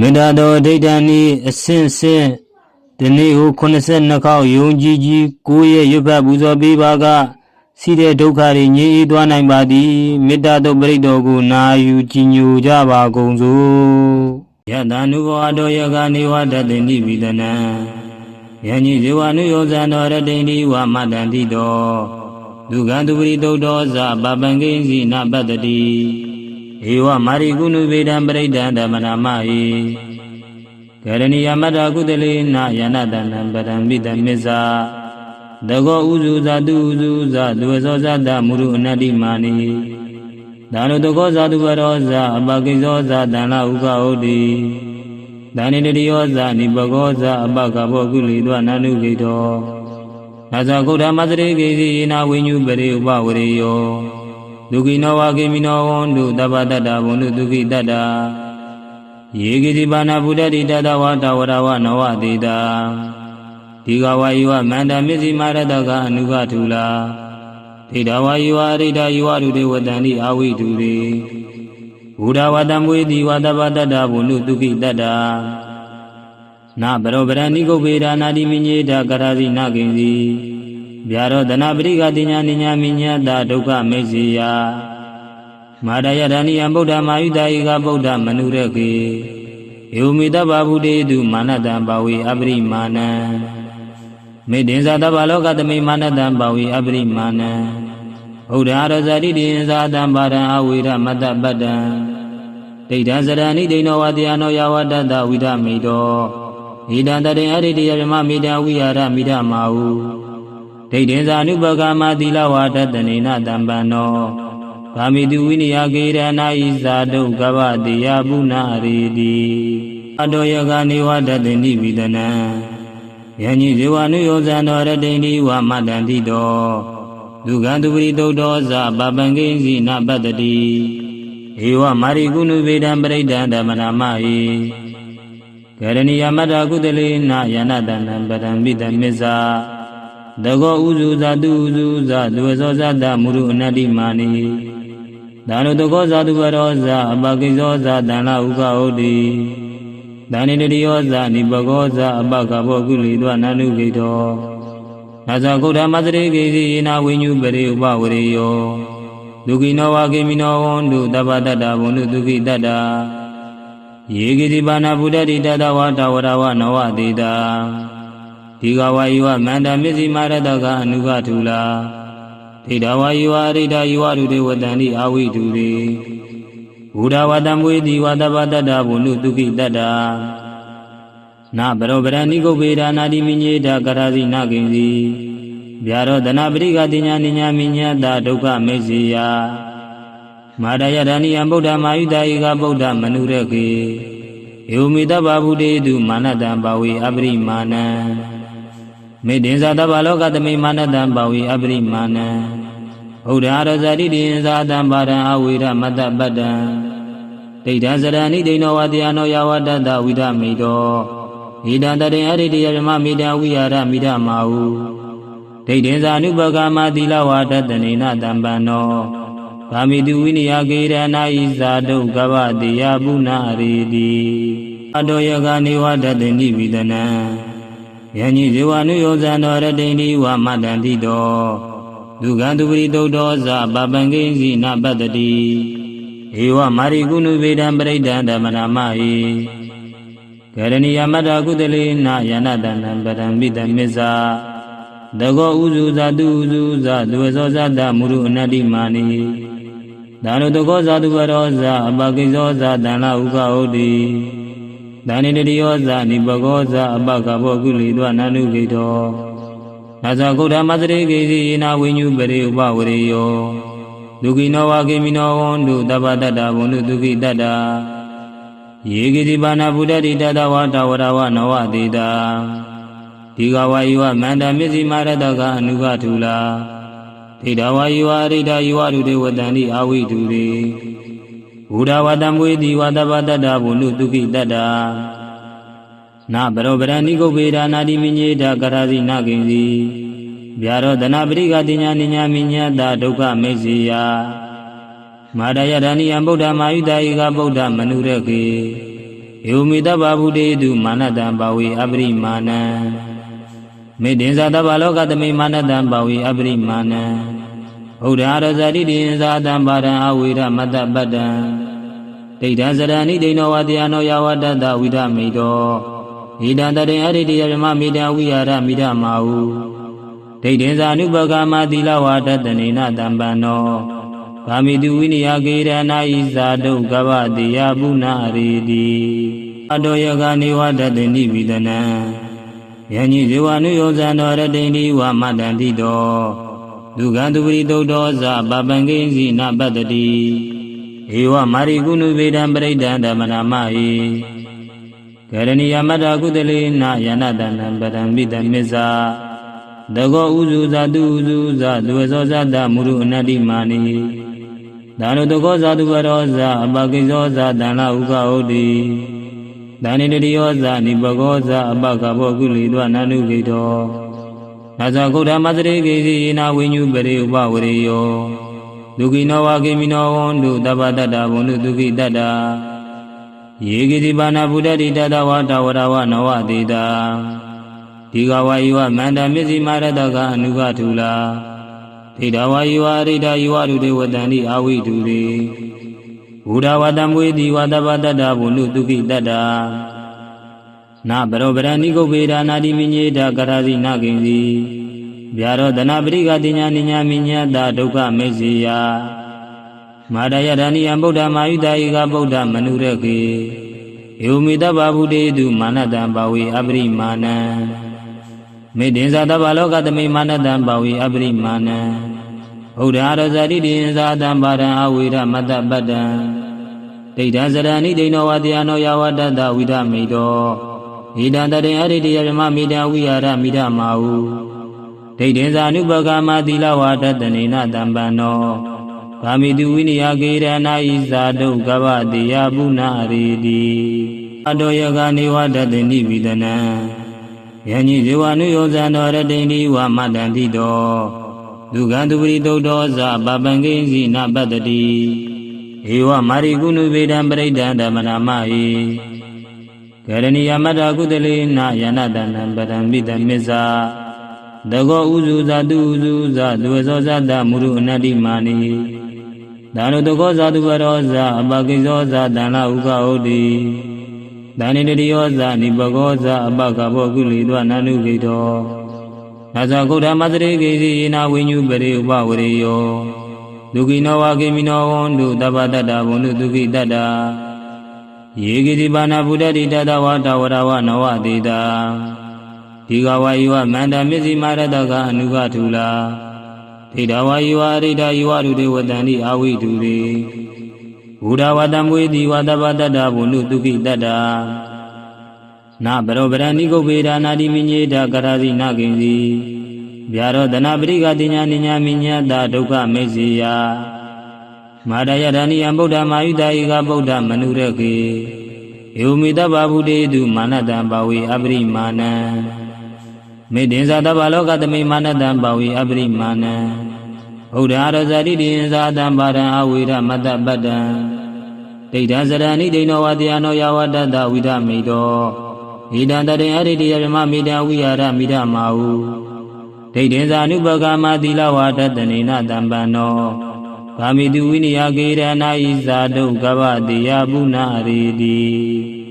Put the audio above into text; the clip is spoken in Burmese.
မေတ္တာတော်ဒိဋ္ဌာနီအဆင့်ဆင့်ဒီနေ့ဟို82ခေါက်ယုံကြည်ကြီးကိုယ့်ရဲ့ရွတ်ဖတ်ပူဇော်ပေးပါကစီတဲ့ဒုက္ခတွေငြိမ်းအေးသွားနိုင်ပါသည်မေတ္တာတော်ပရိတော်ကိုနာယူကြည်ညိုကြပါကုန်စို့ယတ ानु ဘောတော်ယကနေဝတတိနိဗိဒနံယညိဇေဝနုယောဇံတော်ရတိန်ဒီဝမတ္တန္တိတောဒုက္ခသူပရိတုတ်တော်ဇပပံကိဉ္စီနပတ္တိဧ ဝမာရိကုဏုဗေဒံပရိဒံဓမ္မနာမဟိကရဏီယမတ္တကုတလေနယနာတနံပရံမိတမေဇာတကောဥဇုဇာတုဥဇုဇာသူဝဇောဇတမုရုအနတ္တိမာနိဒါနုတကောဇာတုဝရောဇာအပကိဇောဇာတဏ္ဍဥကဟုတ်တိဒါနိတတိယောဇာနိပကောဇာအပကဘောကုလိတောနန္နုကိတောနာဇာကုဋ္ဌမသရေကိစီနာဝိညုပရိဥပဝရေယော ဒုက္ခိနောဝကေမိနောဝန္တုတပ္ပတတ္တဝန္တုဒုက္ခိတတ္တယေကိတိပါဏဗုဒ္ဓတိတတဝတဝရဝနဝတိတာဒီကဝါယဝမန္တမစ္စည်းမာရတကအနုကထူလာဒိဋ္ဌဝါယဝအရိဋ္ဌယဝရုတေဝတန္တိအာဝိတုရေဘုဒ္ဓဝတ္တမွေတိဝတ္တပတ္တတ္တဝန္တုဒုက္ခိတတ္တနာဘရောပရဏိကုဗ္ဗေဒာနာတိမိညေတာကရာဇိနာကိဉ္စီ ဗျာရောဒနာပရိကတိညာနိညာမိညာတာဒုက္ခမေစီယမာရယဒာနိယံဗုဒ္ဓမာယုတာယိကဗုဒ္ဓမနုရကေယောမိတ္တဗာဗုတေတုမာနတံဘာဝေအပရိမာဏံမေတ္တင်္ဇာတဗ္ဗလောကသမိမာနတံဘာဝေအပရိမာဏံဗုဒ္ဓအာရဇတိတိင်္ဇာတံပါရံအဝိရမတ္တပတ္တံဒိဋ္ဌံစရဏိဒိဏောဝတ္တယနောယဝတ္တတဝိဒမိတောဣဒံတတေအရိတိယဗမမိတံဝိဟာရမိဒမာဟု ဒိဋ္ဌင်္ဇာနုပကမသီလဝါဒတနေနတံပန္နောဂာမိတုဝိနိယကေရဏဤဇာတုကဗ္ဗတိယပုနာရေတိအတောယကနေဝဒတနိဝိဒနံယညိဇေဝနုယောဇံတော်ရတိန်ဒီဝမတ္တန္တိတောဒုက္ခသူပရိတုတ်တော်ဇပပံကိဉ္စီနပတ္တိဧဝမာရိကုဏုဗေဒံပရိဒံဓမ္မနာမဟိကရဏီယမတ္တကုတလေနယနာတနံပရံမိတမေဇာ တကောဥဇုဇာတုဥဇုဇာသူဝဇောဇတမုရုအနတ္တိမာနိဒါနုတကောဇာတုဝရောဇာအပကိဇောဇာတဏ္ဍဥကဟုတ်တိဒါနိတတိယောဇာနိပကောဇာအပကဘောကုလိတောနန္နုဂိတောနာဇာကုဋ္ဌမသရေကိစီနာဝိညုပရိဥပဝရေယောဒုက္ခိနောဝကေမိနောဝန္တုတပ္ပတတ္တဝန္တုဒုက္ခိတတ္တယေကိတိပါဏဗုဒ္ဓတိတတဝတဝရဝနဝတိတာ ဒီကဝါယဝမန္တမစ္စည်းမာရတကအနုကထူလာဒိဋ္ဌဝါယဝအရိဋ္ဌယဝရုတေဝတန္တိအာဝိတုရေဘုဒ္ဓဝတ္တမွေတိဝတ္တပတ္တတဘုနုဒုက္ခိတတ္တာနာဘရောပရဏိကုဗ္ဗေဒာနာတိမိညေတာကရာဇိနာကိဉ္စီဗျာရောဒနာပရိကတိညာနိညာမိညာတာဒုက္ခမေစီယမာရယဒာနိယံဗုဒ္ဓမာယုတာယိကဗုဒ္ဓမနုရကေယောမိတ္တဗဗုတေတုမာနတံဘာဝေအပရိမာဏံ မေတ္တင်္ဇာတဗ္ဗလောကသမိမာနတံဘာဝေအပရိမာဏံဘုဒ္ဓအာရဇတိတိင်္ဇာတံပါရံအဝိရမတ္တပတ္တံဒိဋ္ဌံစရဏိဒိဏောဝတယနောယဝတ္တတဝိဒမိတောဣဒံတတေအရိတိယဗမမိတံဝိဟာရမိဒမာဟုဒိဋ္ဌင်္ဇာနုပကမသီလဝါဒတနေနတံပန္နောဂာမိတုဝိနိယကေရဏဤဇာတုကဗ္ဗတိယပုနာရေတိအတောယကနေဝဒတနိဝိဒနံ ယညိဇေဝနုယောဇံတော်ရတိန်ဒီဝမတ္တန္တိတောဒုက္ခသူပရိတုတ်တော်ဇပပံကိဉ္စီနပတ္တိဧဝမာရိကုဏုဗေဒံပရိဒံဓမ္မနာမဟိကရဏီယမတ္တကုတလေနယနာတနံပရံမိတမေဇာတကောဥဇုဇာတုဥဇုဇာသူဝဇောဇတမုရုအနတ္တိမာနိဒါနုတကောဇာတုဝရောဇာအပကိဇောဇာတဏ္ဍဥကဟုတ်တိ ဒါနိတတိယောဇာနိပကောဇာအပကဘောကုလိတောနန္နုဂိတောနာဇာကုဋ္ဌမသရေကိစီနာဝိညုပရိဥပဝရေယောဒုက္ခိနောဝကေမိနောဝန္တုတပ္ပတတ္တဝန္တုဒုက္ခိတတ္တယေကိတိပါဏဗုဒ္ဓတိတတဝတဝရဝနဝတိတာဒီကဝါယဝမန္တမစ္စည်းမာရတကအနုကထူလာဒိဋ္ဌဝါယဝအရိဋ္ဌယဝရုတေဝတန္တိအာဝိတုရေ ဘုဒ္ဓဝတ္တမွေတိဝတ္တပတ္တတဘုနုဒုက္ခိတတ္တာနာဘရောပရဏိကုဗ္ဗေဒာနာတိမိညေတာကရာဇိနာကိဉ္စီဗျာရောဒနာပရိကတိညာနိညာမိညာတာဒုက္ခမေစီယမာရယဒာနိယံဗုဒ္ဓမာယုတာယိကဗုဒ္ဓမနုရကေဧဝမေတ္တဗဗုတေတုမာနတံဘာဝေအပရိမာဏံမေတ္တင်္ဇာတဗ္ဗလောကသမိမာနတံဘာဝေအပရိမာဏံ ဘုဒ္ဓရဇာတိတိင်္ဇာတံပါရံအဝိရမတ္တပတ္တံဒိဋ္ဌံစရဏိဒိဏောဝတယနောယဝတ္တတဝိဒမိတောဣဒံတတေအရိတိယဓမ္မမိတံဝိဟာရမိဓမာဟုဒိဋ္ဌင်္ဇာနုပကမသီလဝါဒတနေနတံပန္နောကာမိတုဝိနိယကေရဏဣဇာတုကဗ္ဗတိယပုနာရေတိအတောယကနေဝတတနိဝိဒနံယညိဇေဝနုယောဇံတော်ရတိန်ဒီဝမတန္တိတော ဒုက္ခသူပရိတုတ်တော်ဇပပံကိဉ္စီနပတ္တိဧဝမာရိကုဏုဗေဒံပရိဒံဓမ္မနာမဟိကရဏီယမတ္တကုတလေနယနတနံပရံမိတမစ္ဆာတကောဥဇုဇာတုဥဇုဇာသူဝဇောဇတမုရုအနတ္တိမာနိဒါနုတကောဇာတုဝရောဇာအပကိဇောဇာတန္လဥကဟုတ်တိဒါနိတတိယောဇာနိပကောဇာအပကဘောကုလိတောနန္ဒုဂိတော နာဇာကုဋ္ဌမသရေကိစီနာဝိညုပရိဥပဝရေယောဒုက္ခိနောဝကေမိနောဝန္တုတပ္ပတတ္တဘုံတုဒုက္ခိတတ္တာယေကိတိပါဏဗုဒ္ဓတိတတဝါတဝရဝနဝတေတာဒီကဝါယဝမန္တမျက်စိမာရတကအနုကထူလာဒိဋ္ဌဝါယဝအရိဒယဝရုတေဝတန္တိအာဝိတုလေဘုဒ္ဓဝတံမွေတိဝတပ္ပတတ္တဘုံတုဒုက္ခိတတ္တာ နာဘရောပရဏိကုဗ္ဗေဒာနာတိမိညေတာကရာစီနာကိဉ္စီဗျာရောတနာပရိကတိညာနိညာမိညာတာဒုက္ခမေဇိယမာဒယရဏိယံဗုဒ္ဓမာယုတာယိကဗုဒ္ဓမနုရခေဧဝမေတ္တဗဗုတေတုမာနတံဘာဝေအပရိမာဏံမေတ္တင်္ဇာတဗ္ဗလောကသမိမာနတံဘာဝေအပရိမာဏံဗုဒ္ဓရဇာတိတိင်္ဇာတံပါရံအဝိရမတ္တပတ္တံဒိဋ္ဌံစရဏိဒိဏောဝတယနောယဝတ္တတဝိဒမိတော ဣဒံတတေအရိတိယဓမ္မမိတံဝိဟာရမိဓမာဟုဒိဋ္ဌင်္ဇာနုပကမသီလဝါဒတနေနတံပန္နောဂာမိတုဝိနိယကေရဏဣဇာတုကဗ္ဗတိယပုနာရေတိအတောယကနေဝဒတနိဝိဒနံယညိဇေဝနုယောဇံတော်ရတိန်ဒီဝမတန္တိတောဒုက္ခသူပရိတုတ်တော်ဇပပံကိဉ္စီနပတ္တိဧဝမာရိကုဏုဗေဒံပရိဒံဓမ္မနာမဟိ ကရဏီယမတ္တကုတလေနယနတနံပရံမိတမစ္ဆာတကောဥဇုဇာတုဥဇုဇာသူဝဇောဇတမုရုအနတ္တိမာနိဒါနုတကောဇာတုဝရောဇာအပကိဇောဇာတန္လဥကဟုတ်တိဒါနိတတိယောဇာနိပကောဇာအပကဘောကုလိတောနန္ဒုဂိတောနာဇာကုဋ္ဌမသရေကိစီယေနာဝိညုပရိဥပဝရေယောဒုက္ခိနောဝကေမိနောဝန္တုတပ္ပတတ္တဘုံတုဒုက္ခိတတ္တာ ယေကိတိပါဏဗုဒ္ဓတိတတဝါတဝရဝနဝတေတာဒီကဝါယဝမန္တမျက်စိမာရတကအနုကထူလာဒိဋ္ဌဝါယဝအရိဒယဝရုတေဝတန္တိအာဝိတုရေဘုဒ္ဓဝတံမွေတိဝတပတ္တဘုနုတုခိတတ္တာနာဘရောပရဏိကုဗ္ဗေဒာနာတိမိညေတာကရာစီနာကိဉ္စီဗျာရောတနာပရိကတိညာနိညာမိညာတာဒုက္ခမေဇိယ မာဒယရဏိယံဗုဒ္ဓမာယုတာယိကဗုဒ္ဓမနုရခေဧဝမေတ္တဗဗုတေတုမာနတံဘာဝေအပရိမာဏံမေတ္တင်္ဇာတဗ္ဗလောကသမိမာနတံဘာဝေအပရိမာဏံဗုဒ္ဓရဇာတိတိင်္ဇာတံပါရံအဝိရမတ္တပတ္တံဒိဋ္ဌံစရဏိဒိဏောဝတယနောယဝတ္တတဝိဒမိတောဣဒံတတေအရိတိယဓမ္မမိတံဝိဟာရမိဓမာဟုဒိဋ္ဌင်္ဇာနုပကမသီလဝါဒတနေနတံပန္နော ဂာမိတုဝိနိယကေရဏဣဇာတုကဗ္ဗတိယပုနာရေတိ